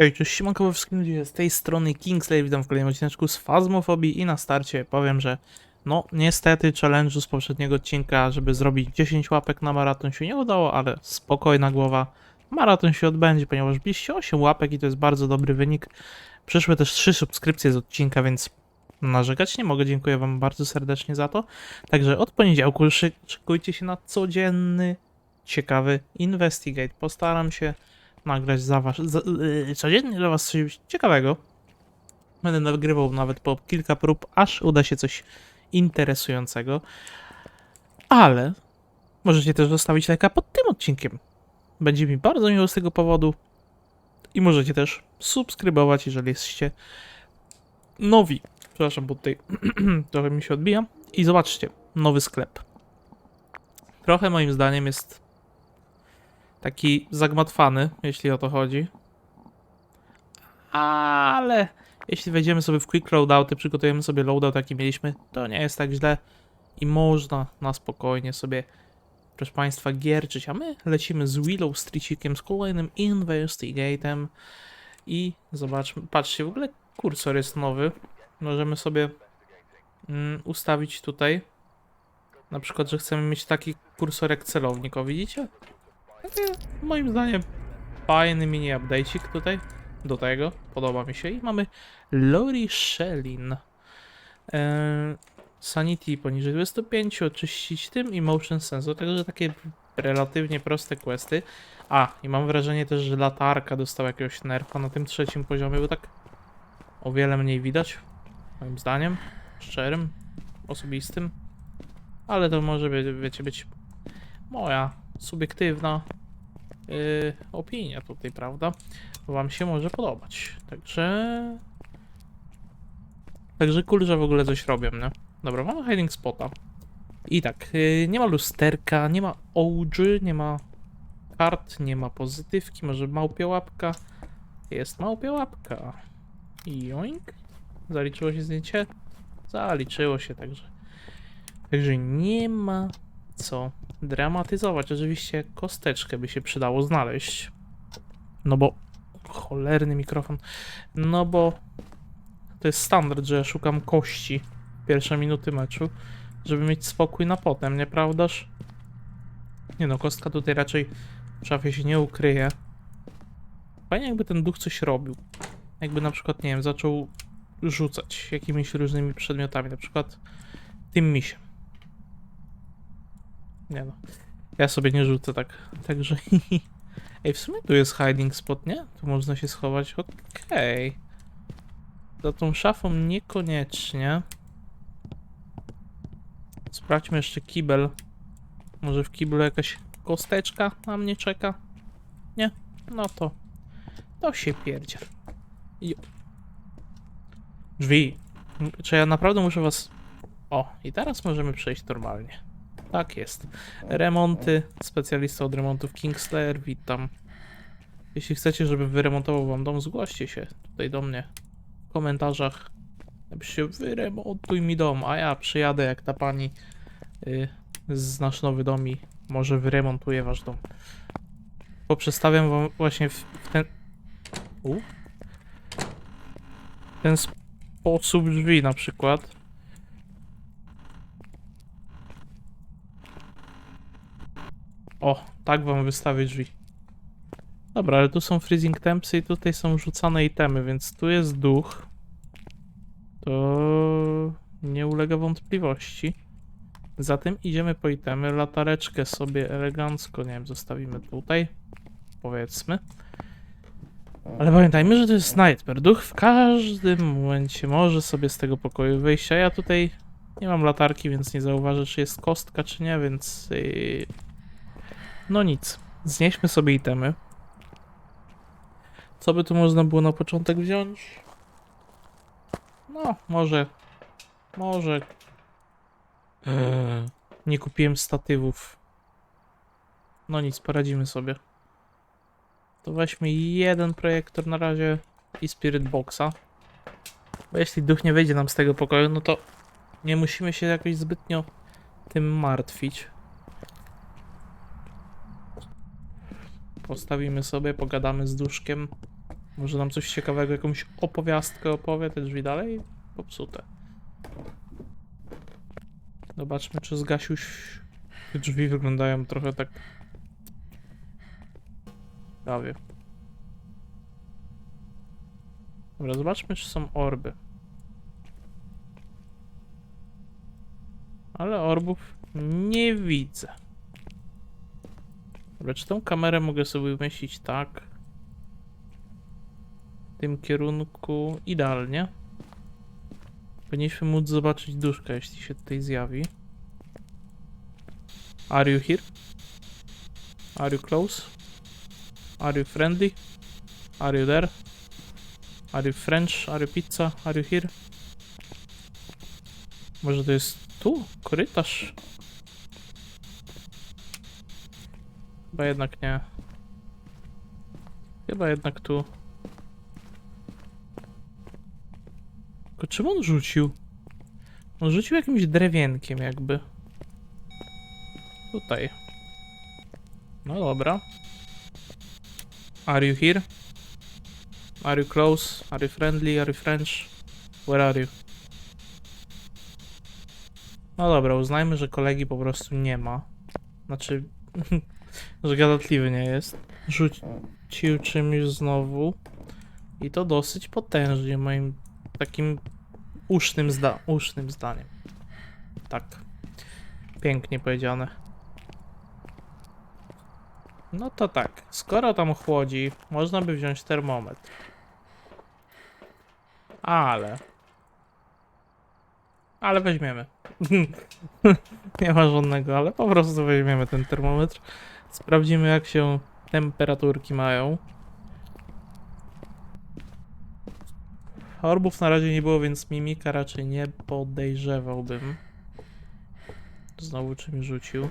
Hej, cześć, siemanko wszystkim ludzie, z tej strony Kingsley, witam w kolejnym odcineczku z Fazmofobii i na starcie powiem, że no niestety challenge'u z poprzedniego odcinka, żeby zrobić 10 łapek na maraton się nie udało, ale spokojna głowa, maraton się odbędzie, ponieważ biliście 8 łapek i to jest bardzo dobry wynik. Przyszły też 3 subskrypcje z odcinka, więc narzekać nie mogę, dziękuję wam bardzo serdecznie za to. Także od poniedziałku szy- szykujcie się na codzienny, ciekawy investigate. Postaram się nagrać za was, za, yy, codziennie dla was coś ciekawego. Będę nagrywał nawet po kilka prób, aż uda się coś interesującego. Ale możecie też zostawić lajka pod tym odcinkiem. Będzie mi bardzo miło z tego powodu. I możecie też subskrybować, jeżeli jesteście nowi. Przepraszam, bo tutaj trochę mi się odbija. I zobaczcie, nowy sklep. Trochę moim zdaniem jest taki zagmatwany, jeśli o to chodzi. Ale jeśli wejdziemy sobie w quick loadouty, przygotujemy sobie loadout, jaki mieliśmy, to nie jest tak źle i można na spokojnie sobie, proszę Państwa, gierczyć. A my lecimy z Willow Streetcikiem, z kolejnym Investigatem i zobaczmy, patrzcie, w ogóle kursor jest nowy. Możemy sobie mm, ustawić tutaj, na przykład, że chcemy mieć taki kursor jak celownik, o widzicie? Moim zdaniem fajny mini update'ik tutaj do tego, podoba mi się. I mamy Lori Shelin eee, Sanity poniżej 25, oczyścić tym i Motion Sensor, także takie relatywnie proste questy. A, i mam wrażenie też, że latarka dostała jakiegoś nerfa na tym trzecim poziomie, bo tak o wiele mniej widać, moim zdaniem, szczerym, osobistym, ale to może, wie- wiecie, być moja subiektywna yy, opinia tutaj, prawda? Wam się może podobać. Także. Także cool, że w ogóle coś robią, nie? Dobra, mamy hiding spota. I tak, yy, nie ma lusterka, nie ma ołdży, nie ma kart, nie ma pozytywki, może małpia łapka. Jest małpia łapka. Joink. Zaliczyło się zdjęcie? Zaliczyło się, także. Także nie ma co dramatyzować. Oczywiście kosteczkę by się przydało znaleźć. No bo cholerny mikrofon. No bo to jest standard, że ja szukam kości pierwsze minuty meczu, żeby mieć spokój na potem, nieprawdaż? Nie no, kostka tutaj raczej w szafie się nie ukryje. Fajnie jakby ten duch coś robił. Jakby na przykład, nie wiem, zaczął rzucać jakimiś różnymi przedmiotami, na przykład tym misiem. Nie no. Ja sobie nie rzucę tak. Także. Ej, w sumie tu jest hiding spot, nie? Tu można się schować. Okej. Za tą szafą niekoniecznie. Sprawdźmy jeszcze kibel. Może w kiblu jakaś kosteczka na mnie czeka? Nie? No to. To się pierdziel. Jo. Drzwi. Czy ja naprawdę muszę was. O, i teraz możemy przejść normalnie. Tak jest. Remonty, specjalista od remontów Kingslayer, witam. Jeśli chcecie, żeby wyremontował wam dom, zgłoście się tutaj do mnie w komentarzach. Napiszcie, wyremontuj mi dom, a ja przyjadę jak ta pani y, z nasz nowy dom i może wyremontuję wasz dom. Poprzestawiam wam właśnie w, ten... U? Ten sposób drzwi na przykład. O, tak wam wystawię drzwi. Dobra, ale tu są freezing tempsy i tutaj są rzucane itemy, więc tu jest duch. To nie ulega wątpliwości. Zatem idziemy po itemy. Latareczkę sobie elegancko, nie wiem, zostawimy tutaj. Powiedzmy. Ale pamiętajmy, że to jest Nightmare. Duch w każdym momencie może sobie z tego pokoju wyjść, a ja tutaj nie mam latarki, więc nie zauważę, czy jest kostka, czy nie, więc... Yy... No nic. Znieśmy sobie itemy. Co by tu można było na początek wziąć? No, może. Może. Eee, nie kupiłem statywów. No nic, poradzimy sobie. To weźmy jeden projektor na razie i Spirit Boxa. Bo jeśli duch nie wyjdzie nam z tego pokoju, no to nie musimy się jakoś zbytnio tym martwić. Postawimy sobie, pogadamy z duszkiem. Może nam coś ciekawego, jakąś opowiastkę opowie, te drzwi dalej popsute. Zobaczmy, czy zgasił Te drzwi wyglądają trochę tak... Prawie. Dobra, zobaczmy, czy są orby. Ale orbów nie widzę. Dobra, tą kamerę mogę sobie umieścić tak? W tym kierunku idealnie. Powinniśmy móc zobaczyć duszkę, jeśli się tutaj zjawi. Are you here? Are you close? Are you friendly? Are you there? Are you French? Are you pizza? Are you here? Może to jest tu? Korytarz? Chyba jednak nie. Chyba jednak tu. Tylko czym on rzucił? On rzucił jakimś drewienkiem jakby. Tutaj. No dobra. Are you here? Are you close? Are you friendly? Are you French? Where are you? No dobra, uznajmy, że kolegi po prostu nie ma. Znaczy, że gadatliwy nie jest. Rzucił czymś znowu. I to dosyć potężnie, moim takim usznym, zda usznym zdaniem. Tak. Pięknie powiedziane. No to tak, skoro tam chłodzi, można by wziąć termometr. Ale. Ale weźmiemy. Nie ma żadnego, ale po prostu weźmiemy ten termometr. Sprawdzimy, jak się temperaturki mają. Orbów na razie nie było, więc mimika raczej nie podejrzewałbym. Znowu czymś rzucił.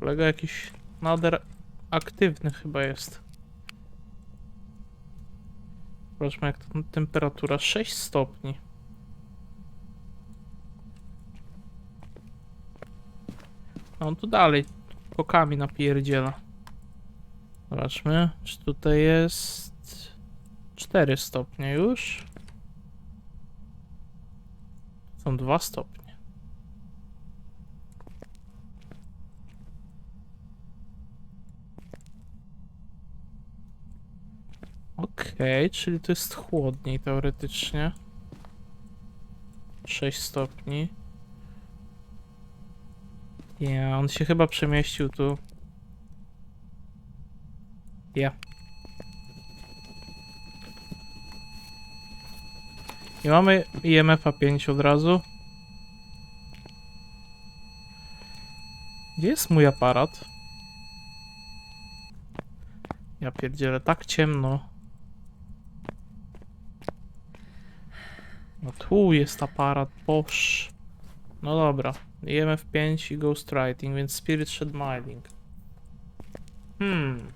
Kolega jakiś nader aktywny chyba jest. Zobaczmy jak ta temperatura. 6 stopni. On tu dalej kokami napierdziela. Zobaczmy, czy tutaj jest 4 stopnie już. Są 2 stopnie. Okej, czyli to jest chłodniej teoretycznie. 6 stopni. Nie, on się chyba przemieścił tu. Ja. I mamy IMF-a 5 od razu. Gdzie jest mój aparat? Ja pierdzielę, tak ciemno. No tu jest aparat, boż. No dobra. IMF 5 i Ghostwriting, więc Spirit Shed Mining. Hmm.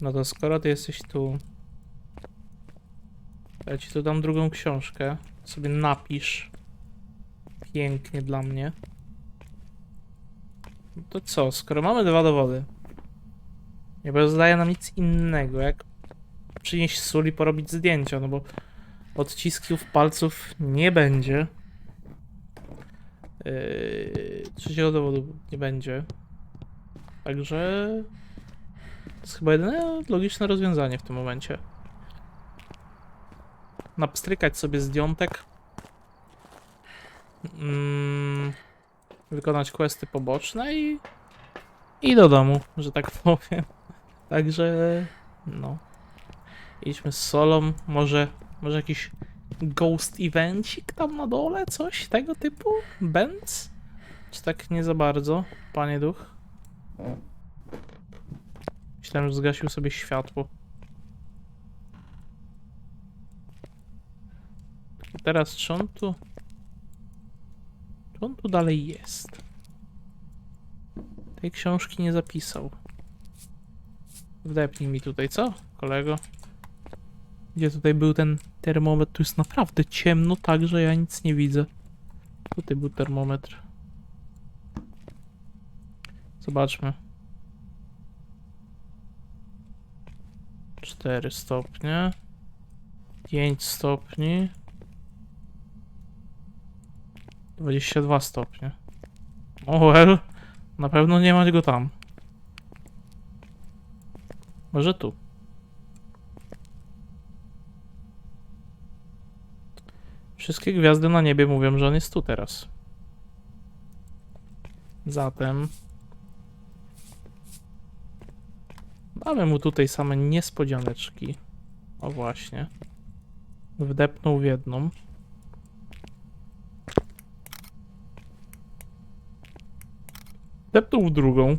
No to skoro ty jesteś tu, ja ci tu dam drugą książkę. Sobie napisz. Pięknie dla mnie. No to co, skoro mamy dwa dowody, nie pozostaje nam nic innego, jak przynieść sól i porobić zdjęcia, no bo odcisków palców nie będzie. Yy, trzeciego dowodu nie będzie. Także to jest chyba jedyne logiczne rozwiązanie w tym momencie. Napstrykać sobie zdjątek. Mm, wykonać questy poboczne i i do domu, że tak powiem. Także no. Idźmy z solą, może może jakiś ghost evencik tam na dole, coś tego typu? Benz? Czy tak nie za bardzo, panie duch? Myślałem, że zgasił sobie światło. Teraz czy on tu... Czy on tu dalej jest? Tej książki nie zapisał. Wdepnij mi tutaj, co, kolego? Gdzie tutaj był ten termometr? Tu jest naprawdę ciemno, tak, że ja nic nie widzę. Tutaj był termometr. Zobaczmy. 4 stopnie. 5 stopni. 22 stopnie. O well, na pewno nie ma go tam. Może tu. Wszystkie gwiazdy na niebie mówią, że on jest tu teraz. Zatem damy mu tutaj same niespodzianeczki. O właśnie. Wdepnął w jedną. Wdepnął w drugą.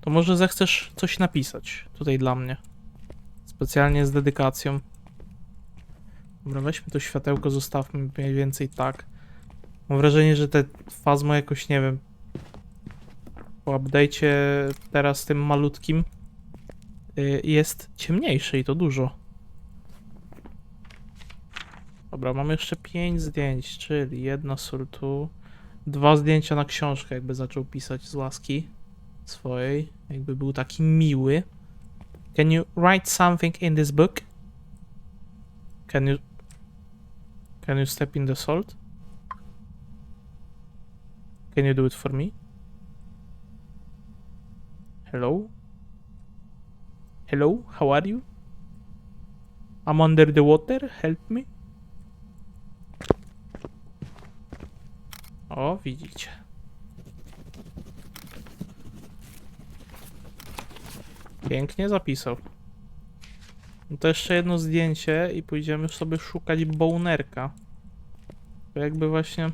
To może zechcesz coś napisać tutaj dla mnie. Specjalnie z dedykacją. Dobra, weźmy to światełko, zostawmy mniej więcej tak. Mam wrażenie, że te fazmo jakoś, nie wiem, po update'cie teraz tym malutkim y, jest ciemniejsze i to dużo. Dobra, mamy jeszcze 5 zdjęć, czyli jedno sur tu, dwa zdjęcia na książkę, jakby zaczął pisać z łaski swojej, jakby był taki miły. Can you write something in this book? Can you Can you step in the salt? Can you do it for me? Hello? Hello? How are you? I'm under the water. Help me. O, widzicie. Pięknie zapisał. No to jeszcze jedno zdjęcie i pójdziemy sobie szukać bonerka. Bo jakby właśnie...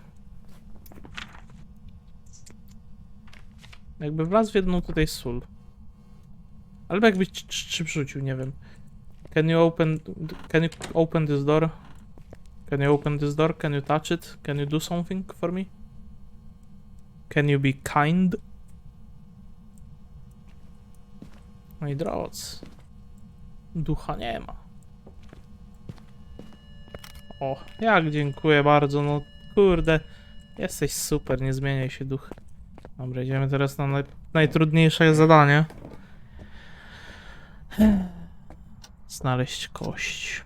Jakby wlazł w jedną tutaj sól. Albo jakby czy wrzucił, nie wiem. Can you open... Can you open this door? Can you open this door? Can you touch it? Can you do something for me? Can you be kind? Moi drodzy. Ducha nie ma. O, jak dziękuję bardzo, no kurde. Jesteś super, nie zmieniaj się duch. Dobra, idziemy teraz na naj, najtrudniejsze zadanie. Znaleźć kość.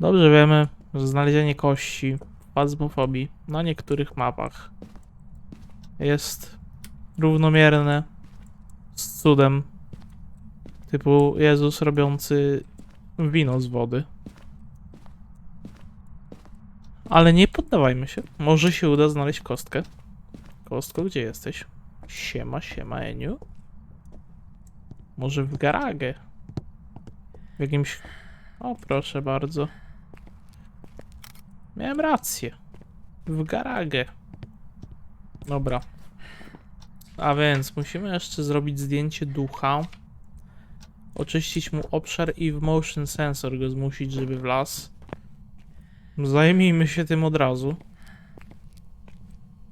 Dobrze wiemy, że znalezienie kości w fazmofobii na niektórych mapach jest równomierne z cudem typu Jezus robiący wino z wody. Ale nie poddawajmy się. Może się uda znaleźć kostkę. Kostko, gdzie jesteś? Siema, siema, Eniu. Może w garagę? W jakimś... O, proszę bardzo. Miałem rację. W garagę. Dobra. A więc musimy jeszcze zrobić zdjęcie ducha. Oczyścić mu obszar i w motion sensor go zmusić, żeby wlazł. Zajmijmy się tym od razu.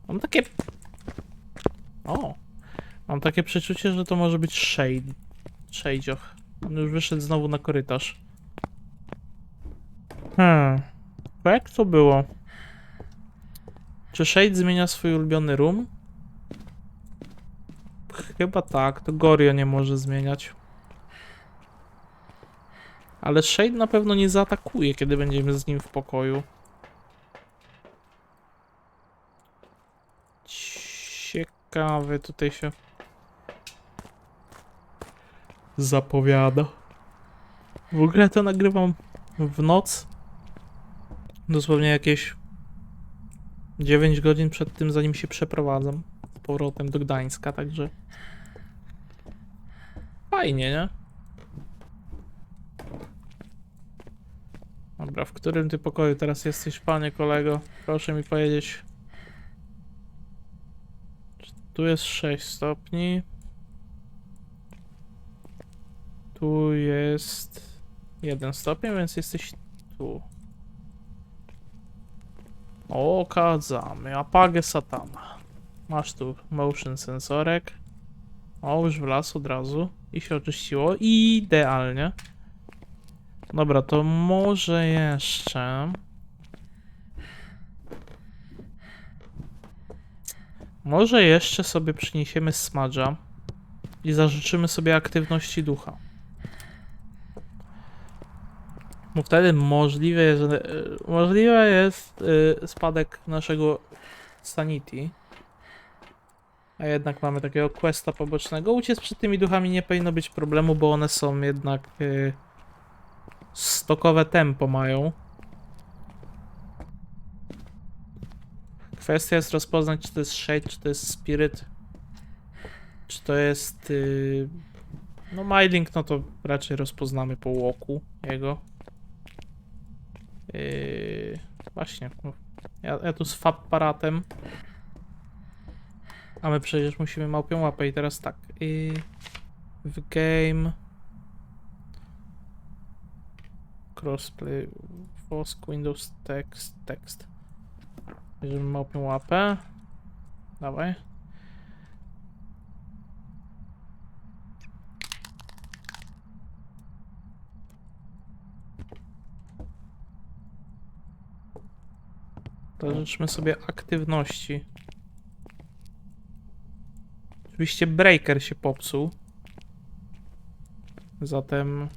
Mam takie... O! Mam takie przeczucie, że to może być Shade. Shade'och. On już wyszedł znowu na korytarz. Hmm. Jak to było? Czy Shade zmienia swój ulubiony room? Chyba tak, to Gorio nie może zmieniać. Ale Shade na pewno nie zaatakuje, kiedy będziemy z nim w pokoju. Ciekawy tutaj się zapowiada. W ogóle to nagrywam w noc. Dosłownie jakieś 9 godzin przed tym, zanim się przeprowadzam powrotem do Gdańska, także fajnie, nie? Dobra, w którym ty pokoju teraz jesteś, panie kolego? Proszę mi powiedzieć. Tu jest 6 stopni. Tu jest 1 stopień, więc jesteś tu. O, kadzamy. Apagę satana. Masz tu motion sensorek. O, już w las od razu. I się oczyściło. Idealnie. Dobra, to może jeszcze... Może jeszcze sobie przyniesiemy smadża i zażyczymy sobie aktywności ducha. Bo wtedy możliwe jest, e, możliwe jest e, spadek naszego sanity. A jednak mamy takiego questa pobocznego. Uciec przed tymi duchami nie powinno być problemu, bo one są jednak e, stokowe tempo mają. Kwestia jest rozpoznać, czy to jest shade, czy to jest spirit, czy to jest. Yy... No, Mylink, no to raczej rozpoznamy po łoku jego. Yy... Właśnie. no, Ja, ja tu z faparatem. A my przecież musimy małpią łapę i teraz tak. Yy... W game. Crossplay. Wosk, Windows, text, text. Bierzemy małpią łapę. Dawaj. To życzmy sobie aktywności. Oczywiście breaker się popsuł. Zatem...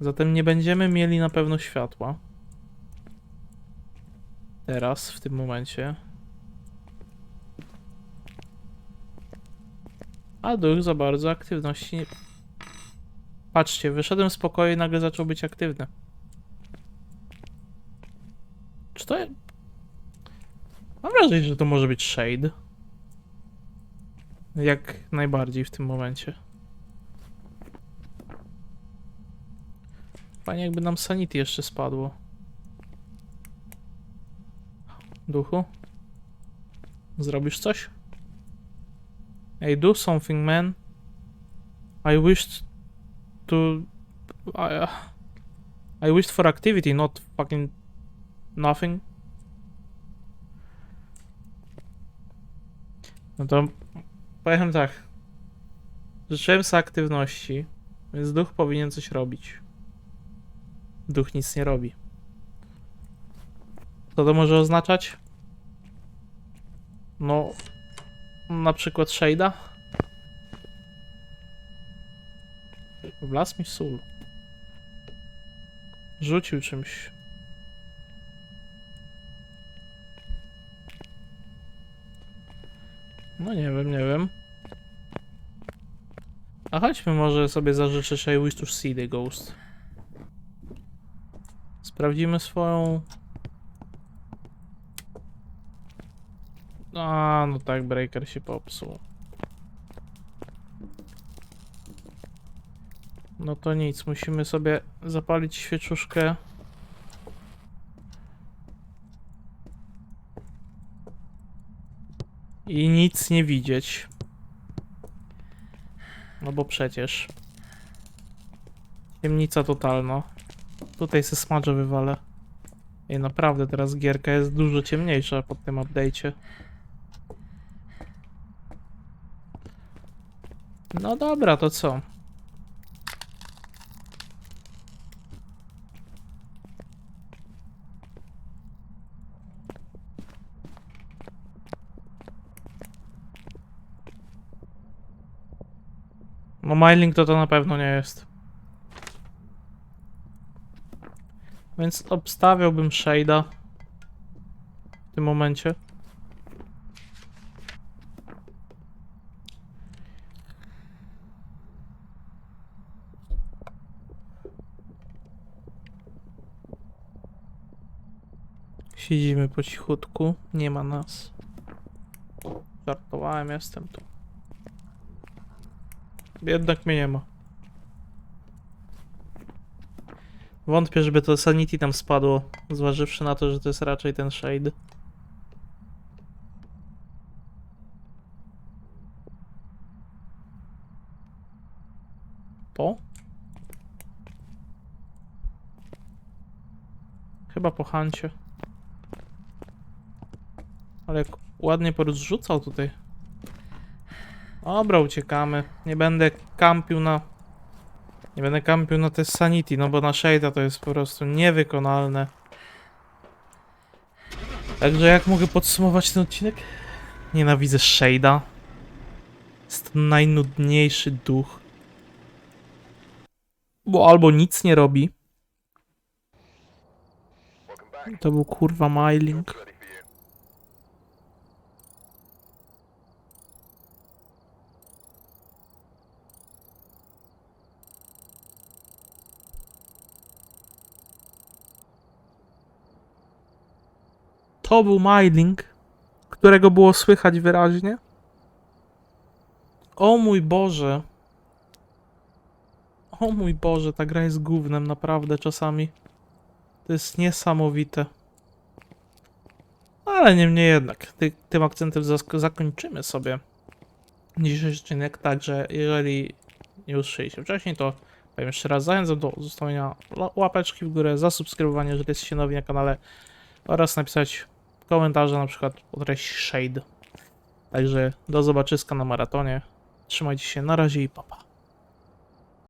Zatem nie będziemy mieli na pewno światła. Teraz, w tym momencie. A duch za bardzo aktywności. nie- Patrzcie, wyszedłem z pokoju i nagle zaczął być aktywny. Czy to. Mam wrażenie, że to może być Shade. Jak najbardziej w tym momencie. Fajnie, jakby nam Sanity jeszcze spadło. Duchu? Zrobisz coś? Hey, do something, man. I wished to... I, I wished for activity, not fucking nothing. No to powiem tak. Życzyłem sobie aktywności, więc duch powinien coś robić. Duch nic nie robi. Co to może oznaczać? No, na przykład Shade'a. Wlazł mi w sól. Rzucił czymś. No nie wiem, nie wiem. A chodźmy może sobie zażyczyć I wish to see the ghost. Sprawdzimy swoją A, no tak, breaker się popsuł. No to nic, musimy sobie zapalić świeczuszkę. I nic nie widzieć. No bo przecież. Ciemnica totalna. Tutaj se smadże wywalę. I naprawdę teraz gierka jest dużo ciemniejsza po tym update'cie. No dobra, to co? No Mylink to to na pewno nie jest. Więc obstawiałbym Shade'a w tym momencie. Siedzimy po cichutku, nie ma nas. Żartowałem, jestem tu. Jednak mnie nie ma. Wątpię, żeby to Sanity tam spadło, zważywszy na to, że to jest raczej ten Shade. Po? Chyba po Hancie. Ale ładnie porozrzucał tutaj. Dobra, uciekamy. Nie będę kampił na... Nie będę kampił na te Sanity, no bo na Shade'a to jest po prostu niewykonalne. Także jak mogę podsumować ten odcinek? Nienawidzę Shade'a. Jest to najnudniejszy duch. Bo albo nic nie robi. To był kurwa Myling. To był Myling, którego było słychać wyraźnie. O mój Boże. O mój Boże, ta gra jest gównem naprawdę czasami. To jest niesamowite. Ale niemniej jednak, ty, tym akcentem zakończymy sobie dzisiejszy odcinek. Także jeżeli nie usłyszeliście wcześniej, to powiem jeszcze raz zachęcam do zostawienia łapeczki w górę, zasubskrybowania, jeżeli jesteście nowi na kanale oraz napisać komentarze na przykład o treści Shade. Także do zobaczyska na maratonie. Trzymajcie się, na razie i papa.